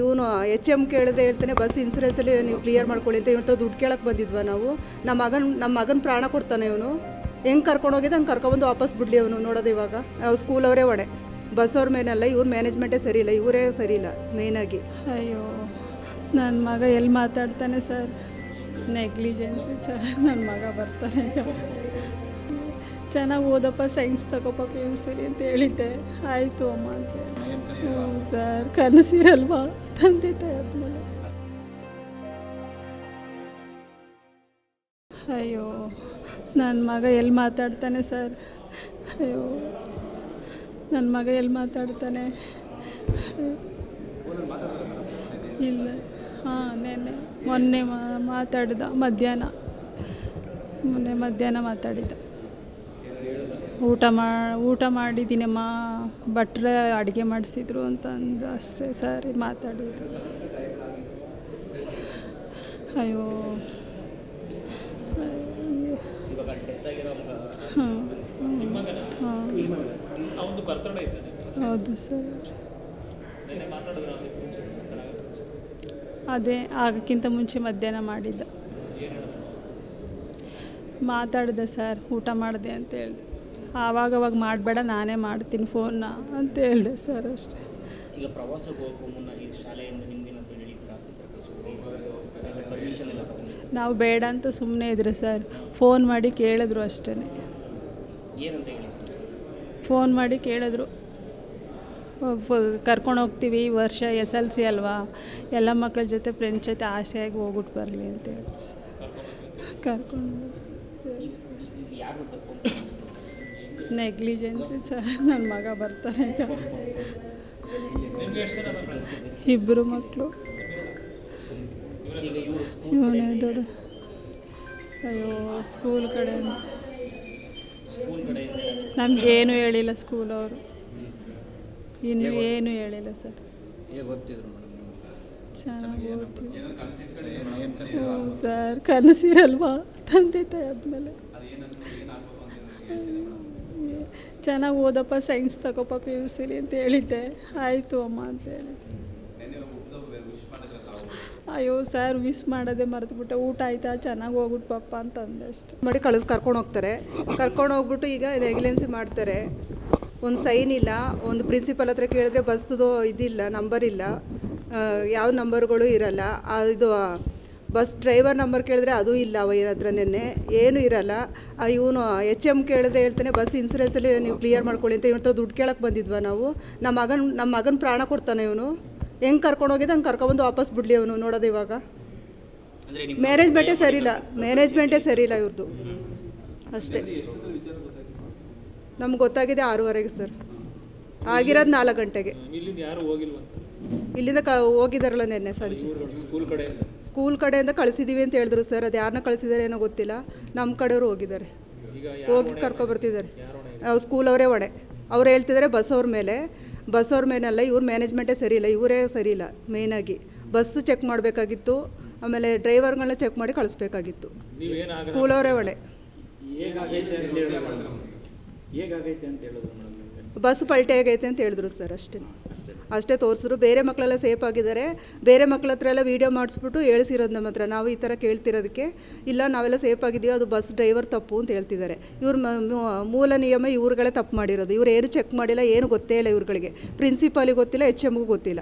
ಇವನು H M ಕೇಳಿದ್ರೆ ಹೇಳ್ತಾನೆ, ಬಸ್ ಇನ್ಸೂರೆನ್ಸಲ್ಲಿ ನೀವು ಕ್ಲಿಯರ್ ಮಾಡ್ಕೊಳ್ಳಿ ಅಂತ ಇವ್ರ ದುಡ್ಡು ಕೇಳಕ್ಕೆ ಬಂದಿದ್ವಾ ನಾವು. ನಮ್ಮ ಮಗನ ನಮ್ಮ ಮಗನ ಪ್ರಾಣ ಕೊಡ್ತಾನೆ ಇವನು. ಹೆಂಗೆ ಕರ್ಕೊಂಡು ಹೋಗಿದ್ದೆ, ಹಂಗೆ ಕರ್ಕೊಬಂದು ವಾಪಸ್ ಬಿಡಲಿ ಅವನು ನೋಡೋದು ಇವಾಗ. ಸ್ಕೂಲ್ ಅವರೇ ಹೊಡೆ ಬಸ್ ಅವ್ರ ಮೇನಲ್ಲ ಇವ್ರ ಮ್ಯಾನೇಜ್ಮೆಂಟೇ ಸರಿ ಇಲ್ಲ, ಇವರೇ ಸರಿ ಇಲ್ಲ ಮೇಯ್ನಾಗಿ ಅಯ್ಯೋ ನನ್ನ ಮಗ ಎಲ್ಲಿ ಮಾತಾಡ್ತಾನೆ ಸರ್? ನೆಗ್ಲಿಜೆನ್ಸಿ ಸರ್ ನನ್ನ ಮಗ ಬರ್ತಾನೆ. ಚೆನ್ನಾಗಿ ಓದಪ್ಪ ಸೈನ್ಸ್ ತಗೋಪ್ಪ ಪಿ ಯು ಸಿಲಿ ಅಂತ ಹೇಳಿದ್ದೆ. ಆಯಿತು ಅಮ್ಮ ಅಂತ ಹ್ಞೂ ಸರ್ ಕನಸಿರಲ್ವಾ? ತಂದೆ ತಾಯಿ ಆದ್ಮೇಲೆ. ಅಯ್ಯೋ ನನ್ನ ಮಗ ಎಲ್ಲಿ ಮಾತಾಡ್ತಾನೆ ಸರ್? ಅಯ್ಯೋ ನನ್ನ ಮಗ ಎಲ್ಲಿ ಮಾತಾಡ್ತಾನೆ? ಇಲ್ಲ. ಹಾಂ ನೆನ್ನೆ ಮೊನ್ನೆ ಮಾ- ಮಾತಾಡ್ದ ಮಧ್ಯಾಹ್ನ. ಮೊನ್ನೆ ಮಧ್ಯಾಹ್ನ ಮಾತಾಡಿದ್ದ. ಊಟ ಮಾ, ಊಟ ಮಾಡಿದ್ದೀನಮ್ಮ ಭಟ್ರೆ ಅಡುಗೆ ಮಾಡಿಸಿದ್ರು ಅಂತ ಅಂದು ಅಷ್ಟೇ ಸರಿ ಮಾತಾಡಿದ್ರು. ಅಯ್ಯೋ. ಹಾಂ ಹಾಂ ಹೌದು ಸರ್ ಅದೇ, ಆಗಕ್ಕಿಂತ ಮುಂಚೆ ಮಧ್ಯಾಹ್ನ ಮಾಡಿದ್ದ. ಮಾತಾಡಿದೆ, ಸರ್, ಊಟ ಮಾಡಿದೆ ಅಂತ ಹೇಳಿದೆ. ಆವಾಗವಾಗ ಮಾಡಬೇಡ ನಾನೇ ಮಾಡ್ತೀನಿ ಫೋನ್ನ ಅಂತ ಹೇಳಿದೆ ಸರ್ ಅಷ್ಟೇ. ಈಗ ಪ್ರವಾಸಕ್ಕೆ ಹೋಗೋ ಮುನ್ನ ಈ ಶಾಲೆಯಿಂದ ನಿಮ್ಗೇನಾದ್ರು ಹೇಳಿದ್ರಾ ಪರ್ಮಿಷನ್ ಎಲ್ಲ ತಗೊಂಡು ನಾವು ಬೇಡ ಅಂತ ಸುಮ್ಮನೆ ಇದ್ರೆ ಸರ್ ಫೋನ್ ಮಾಡಿ ಕೇಳಿದ್ರು ಅಷ್ಟೇ ಏನಂತ ಹೇಳಿ? ಫೋನ್ ಮಾಡಿ ಕೇಳಿದ್ರು. ಕರ್ಕೊಂಡು ಹೋಗ್ತೀವಿ ಈ ವರ್ಷ ಎಸ್ ಎಲ್ ಸಿ ಅಲ್ವಾ? ಎಲ್ಲ ಮಕ್ಕಳ ಜೊತೆ ಫ್ರೆಂಡ್ಸ್ ಜೊತೆ ಆಸೆಯಾಗಿ ಹೋಗ್ಬಿಟ್ಟು ಬರಲಿ ಅಂತ ಹೇಳಿ ಕರ್ಕೊಂಡು ನೆಗ್ಲಿಜೆನ್ಸಿ ಸರ್ ನನ್ನ ಮಗ ಬರ್ತಾನೆ ಇಬ್ಬರು ಮಕ್ಕಳು ಇವನೇ ದೊಡ್ಡ ಅಯ್ಯೋ ಸ್ಕೂಲ್ ಕಡೆ ನಮಗೇನು ಹೇಳಿಲ್ಲ ಸ್ಕೂಲ್ ಅವರು. ಇನ್ನು ಏನು ಹೇಳಿಲ್ಲ ಸರ್ ಚೆನ್ನಾಗಿ ಓದ್ತೀವಿ ಸರ್ ಕನಸಿರಲ್ವಾ? ತಂದೆ ತಾಯಿ ಆದಮೇಲೆ. ಚೆನ್ನಾಗಿ ಓದಪ್ಪ ಸೈನ್ಸ್ ತಗೋಪ್ಪ ಪಿ ಯು ಸಿಲಿ ಅಂತ ಹೇಳಿದ್ದೆ. ಆಯಿತು ಅಮ್ಮ ಅಂತ ಹೇಳಿದ್ದೆ. ಅಯ್ಯೋ ಸರ್ ವಿಶ್ ಮಾಡೋದೇ ಮರೆತುಬಿಟ್ಟೆ. ಊಟ ಆಯ್ತಾ? ಚೆನ್ನಾಗಿ ಹೋಗ್ಬಿಟ್ಟು ಪಪ್ಪ ಅಂತ ಅಂದೆ ಅಷ್ಟೆ. ಮಾಡಿ ಕಳಿಸ್ ಕರ್ಕೊಂಡು ಹೋಗ್ತಾರೆ. ಕರ್ಕೊಂಡು ಹೋಗ್ಬಿಟ್ಟು ಈಗ ನೆಗ್ಲೆನ್ಸಿ ಮಾಡ್ತಾರೆ. ಒಂದು ಸೈನ್ ಇಲ್ಲ. ಒಂದು ಪ್ರಿನ್ಸಿಪಲ್ ಹತ್ರ ಕೇಳಿದ್ರೆ ಬಸ್ದು ಇದಿಲ್ಲ ನಂಬರ್ ಇಲ್ಲ. ಯಾವ ನಂಬರ್ಗಳು ಇರಲ್ಲ. ಇದು ಬಸ್ ಡ್ರೈವರ್ ನಂಬರ್ ಕೇಳಿದ್ರೆ ಅದು ಇಲ್ಲ ಅವ ಹತ್ರ ನಿನ್ನೆ. ಏನೂ ಇರಲ್ಲ. ಇವನು ಎಚ್ ಎಂ ಕೇಳಿದ್ರೆ ಹೇಳ್ತಾನೆ ಬಸ್ ಇನ್ಸೂರೆನ್ಸಲ್ಲಿ ನೀವು ಕ್ಲಿಯರ್ ಮಾಡ್ಕೊಳ್ಳಿ ಅಂತ ಇವ್ರ ಹತ್ರ ದುಡ್ಡು ಕೇಳಕ್ಕೆ ಬಂದಿದ್ವಾ ನಾವು? ನಮ್ಮ ಮಗನ ನಮ್ಮ ಮಗನ ಪ್ರಾಣ ಕೊಡ್ತಾನೆ ಇವನು. ಹೆಂಗೆ ಕರ್ಕೊಂಡು ಹೋಗಿದ್ದೆ ಹಂಗೆ ಕರ್ಕೊಬಂದು ವಾಪಸ್ ಬಿಡಲಿ ಅವನು ನೋಡೋದು ಇವಾಗ. ಮ್ಯಾನೇಜ್ಮೆಂಟೇ ಸರಿ ಇಲ್ಲ ಮ್ಯಾನೇಜ್ಮೆಂಟೇ ಸರಿ ಇಲ್ಲ ಇವ್ರದ್ದು ಅಷ್ಟೇ. ನಮ್ಗೆ ಗೊತ್ತಾಗಿದೆ ಆರೂವರೆಗೆ ಸರ್. ಆಗಿರೋದು ನಾಲ್ಕು ಗಂಟೆಗೆ. ಇಲ್ಲಿಂದ ಯಾರು ಹೋಗಿಲ್ವಂತ ಇಲ್ಲಿಂದ ಕ ಹೋಗಿದಾರಲ್ಲ ನಿನ್ನೆ ಸಂಜೆ. ಸ್ಕೂಲ್ ಕಡೆಯಿಂದ? ಸ್ಕೂಲ್ ಕಡೆಯಿಂದ ಕಳಿಸಿದ್ದೀವಿ ಅಂತ ಹೇಳಿದ್ರು ಸರ್ ಅದು ಯಾರನ್ನ ಕಳಿಸಿದ್ದಾರೆ ಏನೋ ಗೊತ್ತಿಲ್ಲ. ನಮ್ಮ ಕಡೆಯವರು ಹೋಗಿದ್ದಾರೆ. ಹೋಗಿ ಕರ್ಕೊಬರ್ತಿದ್ದಾರೆ ಸ್ಕೂಲ್ ಅವರೇ ಹೊಣೆ. ಅವ್ರು ಹೇಳ್ತಿದ್ದಾರೆ ಬಸ್ ಅವ್ರ ಮೇಲೆ. ಬಸ್ ಅವ್ರ ಮೇನಲ್ಲ ಇವ್ರ ಮ್ಯಾನೇಜ್ಮೆಂಟೇ ಸರಿ ಇಲ್ಲ. ಇವರೇ ಸರಿ ಇಲ್ಲ ಮೇಯ್ನಾಗಿ ಬಸ್ಸು ಚೆಕ್ ಮಾಡಬೇಕಾಗಿತ್ತು. ಆಮೇಲೆ ಡ್ರೈವರ್ಗಳನ್ನ ಚೆಕ್ ಮಾಡಿ ಕಳಿಸ್ಬೇಕಾಗಿತ್ತು. ಸ್ಕೂಲ್ ಅವರೇ ಹೊಣೆ. ಹೇಗಾಗೈತೆ ಅಂತ ಹೇಳಿದ್ರು ಬಸ್ ಪಲ್ಟೆ ಆಗೈತೆ ಅಂತ ಹೇಳಿದ್ರು ಸರ್, ಅಷ್ಟೇ. ಅಷ್ಟೇ ತೋರಿಸಿದ್ರು. ಬೇರೆ ಮಕ್ಕಳೆಲ್ಲ ಸೇಫ್ ಆಗಿದ್ದಾರೆ. ಬೇರೆ ಮಕ್ಕಳ ಹತ್ರ ಎಲ್ಲ ವೀಡಿಯೋ ಮಾಡಿಸ್ಬಿಟ್ಟು ಹೇಳ್ಸಿರೋದು ನಮ್ಮ ಹತ್ರ. ನಾವು ಈ ಥರ ಕೇಳ್ತಿರೋದಕ್ಕೆ, ಇಲ್ಲ, ನಾವೆಲ್ಲ ಸೇಫ್ ಆಗಿದ್ದೀವಿ, ಅದು ಬಸ್ ಡ್ರೈವರ್ ತಪ್ಪು ಅಂತ ಹೇಳ್ತಿದ್ದಾರೆ. ಇವ್ರ ಮೂಲ ನಿಯಮ ಇವ್ರುಗಳೇ ತಪ್ಪು ಮಾಡಿರೋದು. ಇವ್ರು ಏನು ಚೆಕ್ ಮಾಡಿಲ್ಲ, ಏನು ಗೊತ್ತೇ ಇಲ್ಲ ಇವ್ರುಗಳಿಗೆ. ಪ್ರಿನ್ಸಿಪಾಲಿಗೆ ಗೊತ್ತಿಲ್ಲ ಎಚ್ ಎಮ್ಗೂ ಗೊತ್ತಿಲ್ಲ.